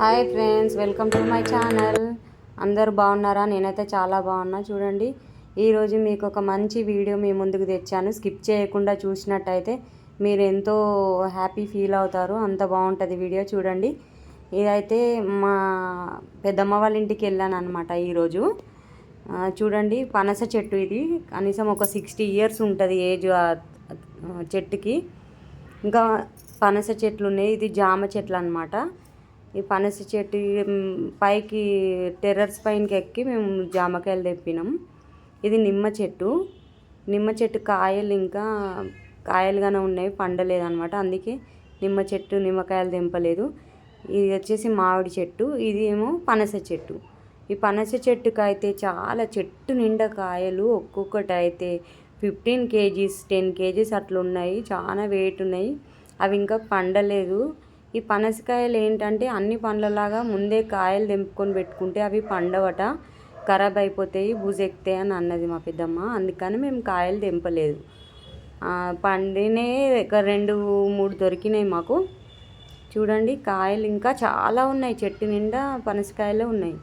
Hi friends welcome to my channel. అందరూ బాగున్నారా? నేనైతే చాలా బాగున్నా. చూడండి ఈరోజు మీకు ఒక మంచి వీడియో మీ ముందుకు తెచ్చాను. స్కిప్ చేయకుండా చూసినట్టయితే మీరు ఎంతో హ్యాపీ ఫీల్ అవుతారు. అంత బాగుంటుంది వీడియో చూడండి. ఇదైతే మా పెద్దమ్మ వాళ్ళ ఇంటికి వెళ్ళాను అనమాట ఈరోజు చూడండి పనస చెట్టు ఇది. కనీసం ఒక సిక్స్టీ ఇయర్స్ ఉంటుంది ఏజ్ చెట్టుకి. ఇంకా పనస చెట్లు ఉన్నాయి. ఇది జామ చెట్లు అనమాట ఈ పనస చెట్టు పైకి టెర్రస్ పైనకి ఎక్కి మేము జామకాయలు తెప్పినాం. ఇది నిమ్మ చెట్టు. నిమ్మ చెట్టు కాయలు ఇంకా కాయలుగానే ఉన్నాయి పండలేదన్నమాట. అందుకే నిమ్మ చెట్టు నిమ్మకాయలు తెంపలేదు. ఇది వచ్చేసి మామిడి చెట్టు ఇది ఏమో పనస చెట్టు. ఈ పనస చెట్టుకి అయితే చాలా చెట్టు నిండా కాయలు ఒక్కొక్కటి అయితే ఫిఫ్టీన్ కేజీస్ టెన్ కేజీస్ అట్లా ఉన్నాయి చాలా వెయిట్ ఉన్నాయి. అవి ఇంకా పండలేదు. ఈ పనసకాయలు ఏంటంటే అన్ని పండ్లలాగా ముందే కాయలు తెంపుకొని పెట్టుకుంటే అవి పండవట ఖరాబ్ అయిపోతాయి బూజెక్తాయి అని అన్నది మా పెద్దమ్మ. అందుకని మేము కాయలు తెంపలేదు. పండినే ఒక రెండు మూడు దొరికినాయి మాకు. చూడండి కాయలు ఇంకా చాలా ఉన్నాయి. చెట్టు నిండా పనసకాయలే ఉన్నాయి.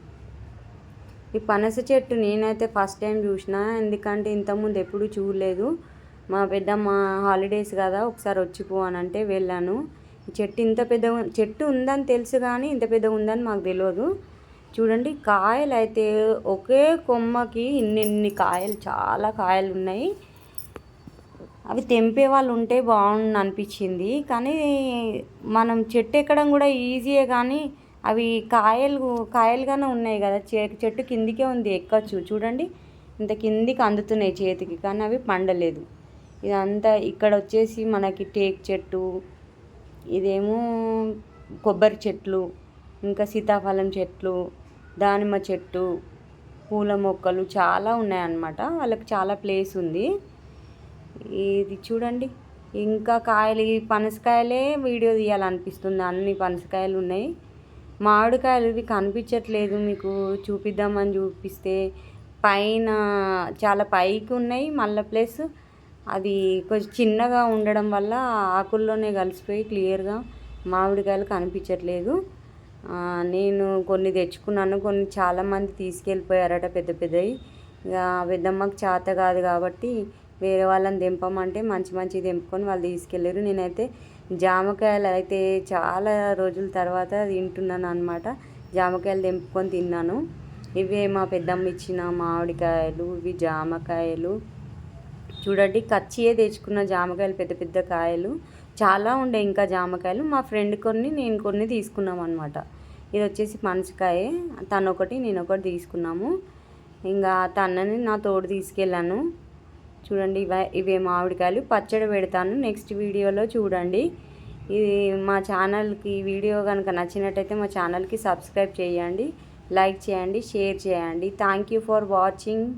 ఈ పనస చెట్టు నేనైతే ఫస్ట్ టైం చూసిన. ఎందుకంటే ఇంతకుముందు ఎప్పుడు చూడలేదు. మా పెద్దమ్మ హాలిడేస్ కదా ఒకసారి వచ్చిపో అని అంటే వెళ్ళాను. చెట్టు ఇంత పెద్ద చెట్టు ఉందని తెలుసు కానీ ఇంత పెద్ద ఉందని మాకు తెలియదు చూడండి కాయలు అయితే ఒకే కొమ్మకి ఇన్నిన్ని కాయలు చాలా కాయలు ఉన్నాయి. అవి తెంపే వాళ్ళు ఉంటే బాగుండు అనిపించింది. కానీ మనం చెట్టు ఎక్కడం కూడా ఈజీయే కానీ అవి కాయలు కాయలుగానే ఉన్నాయి కదా. చెట్టు కిందికే ఉంది ఎక్కచ్చు. చూడండి ఇంత కిందికి అందుతున్నాయి చేతికి కానీ అవి పండలేదు. ఇదంతా ఇక్కడ వచ్చేసి మనకి టేక్ చెట్టు ఇదేమో కొబ్బరి చెట్లు ఇంకా సీతాఫలం చెట్లు దానిమ్మ చెట్టు పూల మొక్కలు చాలా ఉన్నాయన్నమాట. వాళ్ళకి చాలా ప్లేస్ ఉంది. ఇది చూడండి. ఇంకా కాయలు ఈ పనసకాయలే వీడియో తీయాలనిపిస్తుంది. అన్ని పనసకాయలు ఉన్నాయి. మామిడికాయలు ఇవి కనిపించట్లేదు మీకు. చూపిద్దామని చూపిస్తే పైన చాలా పైకి ఉన్నాయి మళ్ళీ ప్లస్. అది కొంచెం చిన్నగా ఉండడం వల్ల ఆకుల్లోనే కలిసిపోయి క్లియర్గా మామిడికాయలు కనిపించట్లేదు. నేను కొన్ని తెచ్చుకున్నాను కొన్ని చాలామంది తీసుకెళ్ళిపోయారట పెద్ద పెద్దవి ఇక పెద్దమ్మకి చేత కాదు కాబట్టి వేరే వాళ్ళని తెంపమంటే మంచి మంచి తెంపుకొని వాళ్ళు తీసుకెళ్ళారు. నేనైతే జామకాయలు అయితే చాలా రోజుల తర్వాత తింటున్నాను అనమాట జామకాయలు తెంపుకొని తిన్నాను. ఇవే మా పెద్దమ్మ ఇచ్చిన మామిడికాయలు ఇవి జామకాయలు. చూడండి కచ్చియే తెచ్చుకున్న జామకాయలు పెద్ద పెద్ద కాయలు. చాలా ఉండే ఇంకా జామకాయలు. మా ఫ్రెండ్ కొన్ని నేను కొన్ని తీసుకున్నాం అనమాట ఇది వచ్చేసి పనసకాయ. తను ఒకటి నేను ఒకటి తీసుకున్నాము. ఇంకా తనని నా తోడు తీసుకెళ్ళాను. చూడండి ఇవే ఇవే మామిడికాయలు. పచ్చడి పెడతాను. నెక్స్ట్ వీడియోలో చూడండి. ఇది మా ఛానల్కి వీడియో కనుక నచ్చినట్టయితే మా ఛానల్కి సబ్స్క్రైబ్ చేయండి. లైక్ చేయండి షేర్ చేయండి. Thank you for watching.